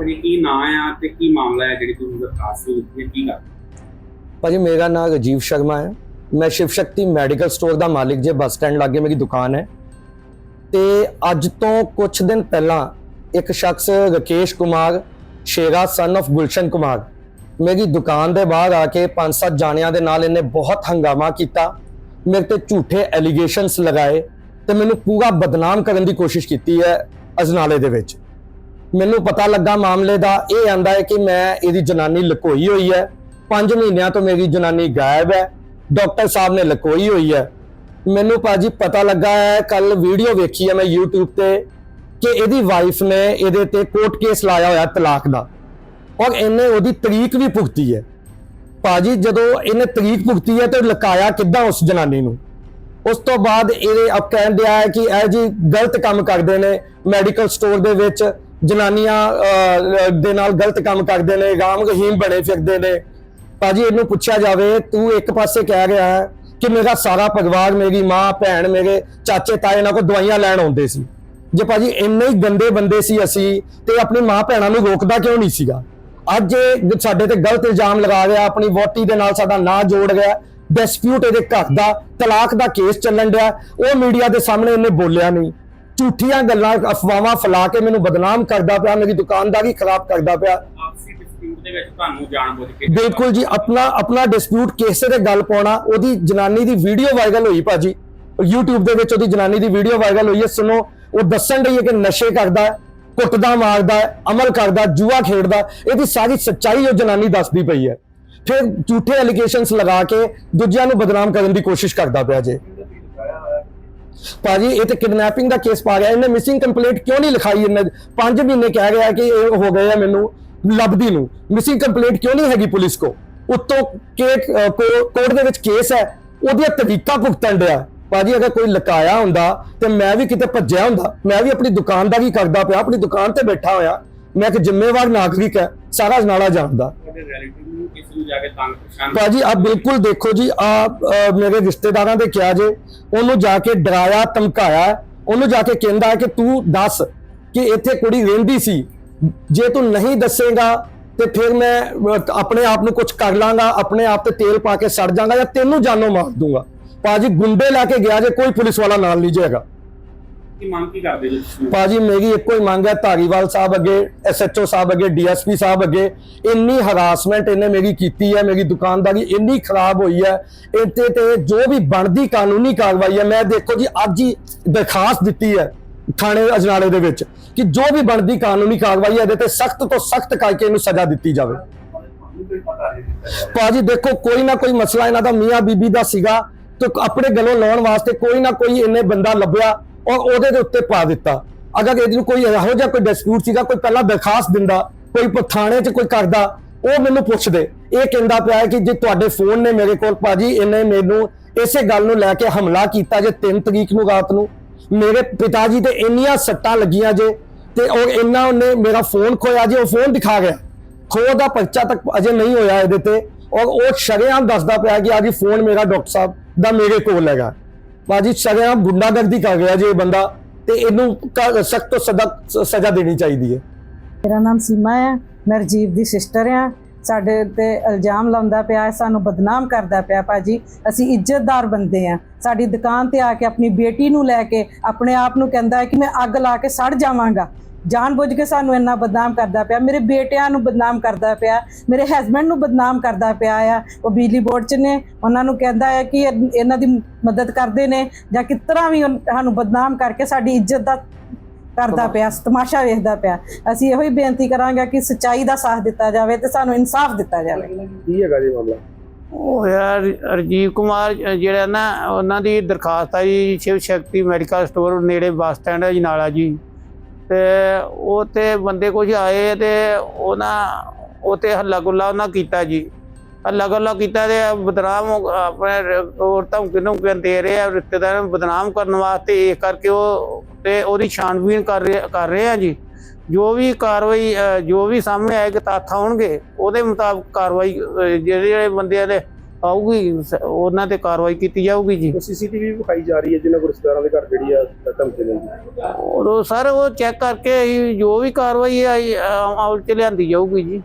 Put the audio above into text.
ਭਾਜੀ ਕੀ ਨਾਂ ਆ ਤੇ ਕੀ ਮਾਮਲਾ ਹੈ ਜਿਹੜੀ ਤੁਸੀਂ ਦਰਖਾਸਤ ਦਿੱਤੀ ਹੈ? ਕੀ ਗੱਲ? ਭਾਜੀ, ਮੇਰਾ ਨਾਮ ਰਾਜੀਵ ਸ਼ਰਮਾ ਹੈ। ਮੈਂ ਸ਼ਿਵ ਸ਼ਕਤੀ ਮੈਡੀਕਲ ਸਟੋਰ ਦਾ ਮਾਲਿਕ ਜੇ, ਬੱਸ ਸਟੈਂਡ ਲਾਗੇ ਮੇਰੀ ਦੁਕਾਨ ਹੈ। ਤੇ ਅੱਜ ਤੋਂ ਕੁਝ ਦਿਨ ਪਹਿਲਾਂ ਇੱਕ ਸ਼ਖਸ ਰਕੇਸ਼ ਕੁਮਾਰ ਸ਼ੇਰਾ ਸਨ of ਗੁਲਸ਼ਨ ਕੁਮਾਰ, ਮੇਰੀ ਦੁਕਾਨ ਦੇ ਬਾਹਰ ਆ ਕੇ ਪੰਜ ਸੱਤ ਜਾਣਿਆਂ ਦੇ ਨਾਲ ਇਹਨੇ ਬਹੁਤ ਹੰਗਾਮਾ ਕੀਤਾ, ਮੇਰੇ ਤੇ ਝੂਠੇ ਐਲੀਗੇਸ਼ਨਸ ਲਗਾਏ ਤੇ ਮੈਨੂੰ ਪੂਰਾ ਬਦਨਾਮ ਕਰਨ ਦੀ ਕੋਸ਼ਿਸ਼ ਕੀਤੀ ਹੈ ਅਜਨਾਲੇ ਦੇ ਵਿੱਚ। ਮੈਨੂੰ ਪਤਾ ਲੱਗਾ ਮਾਮਲੇ ਦਾ, ਇਹ ਆਂਦਾ ਹੈ ਕਿ ਮੈਂ ਇਹਦੀ ਜਨਾਨੀ ਲਕੋਈ ਹੋਈ ਹੈ। 5 ਮਹੀਨਿਆਂ ਤੋਂ ਮੇਰੀ ਜਨਾਨੀ ਗਾਇਬ ਹੈ। ਡਾਕਟਰ ਸਾਹਿਬ ਨੇ ਲਕੋਈ ਹੋਈ ਹੈ। ਮੈਨੂੰ ਭਾਜੀ ਪਤਾ ਲੱਗਾ ਹੈ, ਕੱਲ ਵੀਡੀਓ ਵੇਖੀ ਹੈ ਮੈਂ YouTube ਤੇ, ਕਿ ਇਹਦੀ ਵਾਈਫ ਨੇ ਇਹਦੇ ਤੇ ਕੋਰਟ ਕੇਸ ਲਾਇਆ ਹੋਇਆ ਤਲਾਕ ਦਾ। ਔਰ ਇਹਨੇ ਉਹਦੀ ਤਰੀਕ ਵੀ ਭੁਗਤੀ ਹੈ। ਭਾਜੀ ਜਦੋਂ ਇਹਨੇ ਤਰੀਕ ਭੁਗਤੀ ਹੈ ਤੇ ਲਕਾਇਆ ਕਿੱਦਾਂ ਉਸ ਜਨਾਨੀ ਨੂੰ? ਉਸ ਤੋਂ ਬਾਅਦ ਇਹ ਅਬ ਕਹਿਣ ਦਿਆ ਹੈ ਕਿ ਇਹ ਜੀ ਗਲਤ ਕੰਮ ਕਰਦੇ ਨੇ ਮੈਡੀਕਲ ਸਟੋਰ ਦੇ ਵਿੱਚ, ਜਨਾਨੀਆਂ ਦੇ ਨਾਲ ਗਲਤ ਕੰਮ ਕਰਦੇ ਨੇ ਰਾਮ ਰਹੀਮ ਬਣੇ ਫਿਰਦੇ ਨੇ। ਭਾਜੀ ਇਹਨੂੰ ਪੁੱਛਿਆ ਜਾਵੇ, ਤੂੰ ਇੱਕ ਪਾਸੇ ਕਹਿ ਰਿਹਾ ਹੈ ਕਿ ਮੇਰਾ ਸਾਰਾ ਪਰਿਵਾਰ, ਮੇਰੀ ਮਾਂ, ਭੈਣ, ਮੇਰੇ ਚਾਚੇ, ਤਾਏ ਨਾਲ ਕੋ ਦਵਾਈਆਂ ਲੈਣ ਆਉਂਦੇ ਸੀ। ਜੇ ਭਾਜੀ ਇੰਨੇ ਹੀ ਗੰਦੇ ਬੰਦੇ ਸੀ ਅਸੀਂ, ਤੇ ਆਪਣੀ ਮਾਂ ਭੈਣਾਂ ਨੂੰ ਰੋਕਦਾ ਕਿਉਂ ਨਹੀਂ ਸੀਗਾ? ਅੱਜ ਇਹ ਸਾਡੇ ਤੇ ਗਲਤ ਇਲਜ਼ਾਮ ਲਗਾ ਰਿਹਾ, ਆਪਣੀ ਵੋਟੀ ਦੇ ਨਾਲ ਸਾਡਾ ਨਾਂ ਜੋੜ ਰਿਹਾ ਡਿਸਪਿਊਟ ਇਹਦੇ ਘਰ ਦਾ ਤਲਾਕ ਦਾ ਕੇਸ ਚੱਲਣ ਡਿਆ। ਉਹ ਮੀਡੀਆ ਦੇ ਸਾਹਮਣੇ ਇਹਨੇ ਬੋਲਿਆ ਨਹੀਂ। ਝੂਠੀਆਂ ਗੱਲਾਂ ਅਫਵਾਹਾਂ ਫੈਲਾ ਕੇ ਮੈਨੂੰ ਬਦਨਾਮ ਕਰਦਾ ਪਿਆ ਮੇਰੀ ਦੁਕਾਨਦਾਰੀ ਖਰਾਬ ਕਰਦਾ ਪਿਆ। ਆਪਸੀ ਡਿਸਪਿਊਟ ਦੇ ਵਿੱਚ ਤੁਹਾਨੂੰ ਜਾਣਬੁੱਝ ਕੇ ਬਿਲਕੁਲ ਜੀ ਆਪਣਾ ਆਪਣਾ ਡਿਸਪਿਊਟ ਕੇਸੇ ਤੇ ਗੱਲ ਪਾਉਣਾ ਉਹਦੀ ਜਨਾਨੀ ਦੀ ਵੀਡੀਓ ਵਾਇਰਲ ਹੋਈ ਭਾਜੀ। YouTube ਦੇ ਵਿੱਚ ਉਹਦੀ ਜਨਾਨੀ ਦੀ ਵੀਡੀਓ ਵਾਇਰਲ ਹੋਈ ਹੈ ਸੁਣੋ। ਉਹ ਦੱਸਣ ਰਹੀ ਹੈ ਕਿ ਨਸ਼ੇ ਕਰਦਾ ਹੈ ਕੁੱਟਦਾ ਮਾਰਦਾ ਹੈ ਅਮਲ ਕਰਦਾ ਜੂਆ ਖੇਡਦਾ ਇਹਦੀ ਸਾਰੀ ਸੱਚਾਈ ਉਹ ਜਨਾਨੀ ਦੱਸਦੀ ਪਈ ਹੈ। ਫਿਰ ਝੂਠੇ ਐਲੀਗੇਸ਼ਨਸ ਲਗਾ ਕੇ ਦੂਜਿਆਂ ਨੂੰ ਬਦਨਾਮ ਕਰਨ ਦੀ ਕੋਸ਼ਿਸ਼ ਕਰਦਾ ਪਿਆ ਜੇ। ਭਾਜੀ, ਇਹ ਤੇ ਕਿਡਨੈਪਿੰਗ ਦਾ ਕੇਸ ਪਾ ਗਿਆ। ਇਹਨੇ ਮਿਸਿੰਗ ਕੰਪਲੇਂਟ ਕਿਉਂ ਨਹੀਂ ਲਿਖਾਈ? ਇਹਨੇ 5 ਮਹੀਨੇ ਕਹਿ ਰਿਹਾ ਕਿ ਇਹ ਹੋ ਗਏ ਆ ਮੈਨੂੰ ਲੱਭਦੀ ਨੂੰ। ਮਿਸਿੰਗ ਕੰਪਲੇਂਟ ਕਿਉਂ ਨਹੀਂ ਹੈਗੀ ਪੁਲਿਸ ਕੋ? ਉੱਤੋਂ ਕੋਰਟ ਦੇ ਵਿੱਚ ਕੇਸ ਹੈ। ਉਹਦੀਆਂ ਤਰੀਕਾ ਭੁਗਤਣ ਡਿਆ। ਭਾਜੀ, ਅਗਰ ਕੋਈ ਲਕਾਇਆ ਹੁੰਦਾ ਤੇ ਮੈਂ ਵੀ ਕਿਤੇ ਭੱਜਿਆ ਹੁੰਦਾ। ਮੈਂ ਵੀ ਆਪਣੀ ਦੁਕਾਨ ਦਾ ਵੀ ਕਰਦਾ ਪਿਆ। ਆਪਣੀ ਦੁਕਾਨ ਤੇ ਬੈਠਾ ਹੋਇਆ। ਮੈਂ ਇੱਕ ਜ਼ਿੰਮੇਵਾਰ ਨਾਗਰਿਕ ਹੈ। ਸਾਰਾ ਨਾਲਾ ਜਾਣਦਾ। ਭਾਜੀ ਆ ਬਿਲਕੁਲ ਦੇਖੋ ਜੀ ਆ ਮੇਰੇ ਰਿਸ਼ਤੇਦਾਰਾਂ ਦੇ ਕਿਹਾ ਜੇ ਉਹਨੂੰ ਜਾ ਕੇ ਡਰਾਇਆ ਧਮਕਾਇਆ ਉਹਨੂੰ ਜਾ ਕੇ ਕਹਿੰਦਾ ਕਿ ਤੂੰ ਦੱਸ ਕਿ ਇੱਥੇ ਕੁੜੀ ਰਹਿੰਦੀ ਸੀ। ਜੇ ਤੂੰ ਨਹੀਂ ਦੱਸੇਗਾ ਤੇ ਫਿਰ ਮੈਂ ਆਪਣੇ ਆਪ ਨੂੰ ਕੁਝ ਕਰ ਲਾਂਗਾ ਆਪਣੇ ਆਪ ਤੇ ਤੇਲ ਪਾ ਕੇ ਸੜ ਜਾਵਾਂਗਾ ਜਾਂ ਤੈਨੂੰ ਜਾਨੋਂ ਮਾਰ ਦੂੰਗਾ। ਭਾਜੀ ਗੁੰਡੇ ਲੈ ਕੇ ਗਿਆ ਜੇ ਕੋਈ ਪੁਲਿਸ ਵਾਲਾ ਨਾਲ ਨਹੀਂ ਜਾਏਗਾ ਕੀ ਮੰਗ ਕੀ ਕਰਦੇ ਜੀ ਤੁਸੀਂ? ਭਾਜੀ, ਮੇਰੀ ਇੱਕੋ ਹੀ ਮੰਗ ਹੈ ਧਾਰੀਵਾਲ ਸਾਹਿਬ ਅੱਗੇ, ਐਸਐਚਓ ਸਾਹਿਬ ਅੱਗੇ, ਡੀਐਸਪੀ ਸਾਹਿਬ ਅੱਗੇ। ਇੰਨੀ ਹਰਾਸਮੈਂਟ ਇਹਨੇ ਮੇਰੀ ਕੀਤੀ ਹੈ, ਮੇਰੀ ਦੁਕਾਨਦਾਰੀ ਇੰਨੀ ਖਰਾਬ ਹੋਈ ਹੈ। ਇੱਥੇ ਤੇ ਜੋ ਵੀ ਬਣਦੀ ਕਾਨੂੰਨੀ ਕਾਰਵਾਈ ਹੈ, ਮੈਂ ਦੇਖੋ ਜੀ, ਅੱਜ ਹੀ ਦਰਖਾਸਤ ਦਿੱਤੀ ਹੈ ਥਾਣੇ ਅਜਨਾਲੇ ਦੇ ਵਿੱਚ ਕਿ ਜੋ ਵੀ ਬਣਦੀ ਕਾਨੂੰਨੀ ਕਾਰਵਾਈ ਹੈ, ਇਹਦੇ ਤੇ ਸਖਤ ਤੋਂ ਸਖਤ ਕਰਕੇ ਇਹਨੂੰ ਸਜ਼ਾ ਦਿੱਤੀ ਜਾਵੇ। ਭਾਜੀ, ਦੇਖੋ, ਕੋਈ ਨਾ ਕੋਈ ਮਸਲਾ ਇਹਨਾਂ ਦਾ, ਮੀਆਂ ਬੀਬੀ ਦਾ ਸੀਗਾ ਤੇ ਆਪਣੇ ਗਲੋਂ ਲਾਉਣ ਵਾਸਤੇ ਕੋਈ ਨਾ ਕੋਈ ਇਹਨੇ ਬੰਦਾ ਲੱਭਿਆ। ਔਰ ਉਹਦੇ ਦੇ ਉੱਤੇ ਪਾ ਦਿੱਤਾ। ਅਗਰ ਇਹਨੂੰ ਕੋਈ ਇਹੋ ਜਿਹਾ ਕੋਈ ਡਿਸਪਿਊਟ ਸੀਗਾ, ਕੋਈ ਪਹਿਲਾਂ ਦਰਖਾਸਤ ਦਿੰਦਾ, ਕੋਈ ਥਾਣੇ 'ਚ ਕੋਈ ਕਰਦਾ, ਉਹ ਮੈਨੂੰ ਪੁੱਛਦੇ। ਇਹ ਕਹਿੰਦਾ ਪਿਆ ਕਿ ਜੇ ਤੁਹਾਡੇ ਫੋਨ ਨੇ ਮੇਰੇ ਕੋਲ ਭਾਜੀ, ਇਹਨੇ ਮੈਨੂੰ ਇਸੇ ਗੱਲ ਨੂੰ ਲੈ ਕੇ ਹਮਲਾ ਕੀਤਾ ਜੇ 3 ਤਰੀਕ ਨੂੰ ਰਾਤ ਨੂੰ। ਮੇਰੇ ਪਿਤਾ ਜੀ ਤੇ ਇੰਨੀਆਂ ਸੱਟਾਂ ਲੱਗੀਆਂ ਜੇ, ਤੇ ਉਹ ਇੰਨਾ ਉਹਨੇ ਮੇਰਾ ਫੋਨ ਖੋਇਆ ਜੇ, ਉਹ ਫੋਨ ਦਿਖਾ ਗਿਆ। ਖੋਹ ਦਾ ਪਰਚਾ ਤੱਕ ਅਜੇ ਨਹੀਂ ਹੋਇਆ ਇਹਦੇ ਤੇ। ਔਰ ਉਹ ਸ਼ਰੇਆਮ ਦੱਸਦਾ ਪਿਆ ਕਿ ਅੱਜ ਫੋਨ ਮੇਰਾ ਡਾਕਟਰ ਸਾਹਿਬ ਦਾ ਮੇਰੇ ਕੋਲ ਹੈਗਾ। ਬਾਜੀ ਸ਼ਰੇਆਮ ਗੁੰਡਾਗਰਦੀ ਕਰ ਗਿਆ ਜੀ ਇਹ ਬੰਦਾ ਤੇ ਇਹਨੂੰ ਸਖਤ ਤੋਂ ਸਦਾ ਸਜ਼ਾ ਦੇਣੀ ਚਾਹੀਦੀ ਹੈ। ਮੇਰਾ ਨਾਮ ਸੀਮਾ ਹੈ ਮੈਂ ਰਜੀਵ ਦੀ ਸਿਸਟਰ ਆ। ਸਾਡੇ ਤੇ ਇਲਜ਼ਾਮ ਲਾਉਂਦਾ ਪਿਆ, ਸਾਨੂੰ ਬਦਨਾਮ ਕਰਦਾ ਪਿਆ ਭਾਜੀ। ਅਸੀਂ ਇੱਜ਼ਤਦਾਰ ਬੰਦੇ ਆ। ਸਾਡੀ ਦੁਕਾਨ ਤੇ ਆ ਕੇ ਆਪਣੀ ਬੇਟੀ ਨੂੰ ਲੈ ਕੇ ਆਪਣੇ ਆਪ ਨੂੰ ਕਹਿੰਦਾ ਹੈ ਕਿ ਮੈਂ ਅੱਗ ਲਾ ਕੇ ਸੜ ਜਾਵਾਂਗਾ। ਜਾਣ ਬੁੱਝ ਕੇ ਸਾਨੂੰ ਇੰਨਾ ਬਦਨਾਮ ਕਰਦਾ ਪਿਆ ਮੇਰੇ ਬੇਟਿਆਂ ਨੂੰ ਬਦਨਾਮ ਕਰਦਾ ਪਿਆ ਮੇਰੇ ਹਸਬੰਡ ਨੂੰ ਬਦਨਾਮ ਕਰਦਾ ਪਿਆ ਆ। ਉਹ ਬਿਜਲੀ ਬੋਰਡ 'ਚ ਨੇ ਉਹਨਾਂ ਨੂੰ ਕਹਿੰਦਾ ਹੈ ਕਿ ਇਹ- ਇਹਨਾਂ ਦੀ ਮਦਦ ਕਰਦੇ ਨੇ ਜਾਂ ਕਿਸ ਤਰ੍ਹਾਂ ਵੀ ਸਾਨੂੰ ਬਦਨਾਮ ਕਰਕੇ ਸਾਡੀ ਇੱਜ਼ਤ ਦਾ ਕਰਦਾ ਪਿਆ ਤਮਾਸ਼ਾ ਵੇਖਦਾ ਪਿਆ। ਅਸੀਂ ਇਹੋ ਹੀ ਬੇਨਤੀ ਕਰਾਂਗੇ ਕਿ ਸੱਚਾਈ ਦਾ ਸਾਥ ਦਿੱਤਾ ਜਾਵੇ ਤੇ ਸਾਨੂੰ ਇਨਸਾਫ ਦਿੱਤਾ ਜਾਵੇ। ਕੀ ਹੈਗਾ ਜੀ ਮਾਮਲਾ? ਉਹ ਯਾਰ ਰਜੀਵ ਕੁਮਾਰ ਜਿਹੜਾ ਨਾ ਉਹਨਾਂ ਦੀ ਦਰਖਾਸਤ ਆ ਜੀ ਸ਼ਿਵ ਸ਼ਕਤੀ ਮੈਡੀਕਲ ਸਟੋਰ ਨੇੜੇ ਬੱਸ ਸਟੈਂਡ ਹੈ ਜਨਾਲਾ ਜੀ। ਤੇ ਉਹ ਤੇ ਬੰਦੇ ਕੁਝ ਆਏ ਤੇ ਉਹਨਾਂ ਉਹ ਹੱਲਾ ਗੁੱਲਾ ਉਹਨਾਂ ਕੀਤਾ ਜੀ। ਹੱਲਾ ਗੁੱਲਾ ਕੀਤਾ ਤੇ ਬਦਨਾਮ ਆਪਣੇ ਰ- ਉਹ ਧਮਕੀ ਨੂੰ ਦੇ ਰਹੇ ਆ, ਰਿਸ਼ਤੇਦਾਰਾਂ ਨੂੰ ਬਦਨਾਮ ਕਰਨ ਵਾਸਤੇ ਇਹ ਕਰਕੇ ਉਹ ਤੇ ਉਹਦੀ ਛਾਣਬੀਨ ਕਰ ਰਹੇ ਕਰ ਰਹੇ ਆ ਜੀ। ਜੋ ਵੀ ਕਾਰਵਾਈ ਜੋ ਵੀ ਸਾਹਮਣੇ ਆਏ ਕਿ ਤੱਥ ਆਉਣਗੇ, ਉਹਦੇ ਮੁਤਾਬਕ ਕਾਰਵਾਈ ਜਿਹੜੇ ਜਿਹੜੇ ਬੰਦਿਆਂ ਦੇ ਆਊਗੀ ਸ- ਉਹਨਾਂ ਤੇ ਕਾਰਵਾਈ ਕੀਤੀ ਜਾਊਗੀ ਜੀ। ਸੀਸੀਟੀਵੀ ਵਿਖਾਈ ਜਾ ਰਹੀ ਹੈ ਜਿਨ੍ਹਾਂ ਕੋਲ ਰਿਸ਼ਤੇਦਾਰਾਂ ਦੇ ਘਰ ਜਿਹੜੀ ਆ ਧਮਕੀ ਦਿੰਦੀ ਉਦੋਂ ਸਰ ਉਹ ਚੈੱਕ ਕਰਕੇ ਅਸੀਂ ਜੋ ਵੀ ਕਾਰਵਾਈ ਹੈ ਅਮਲ ਚ ਲਿਆਂਦੀ ਜਾਊਗੀ ਜੀ।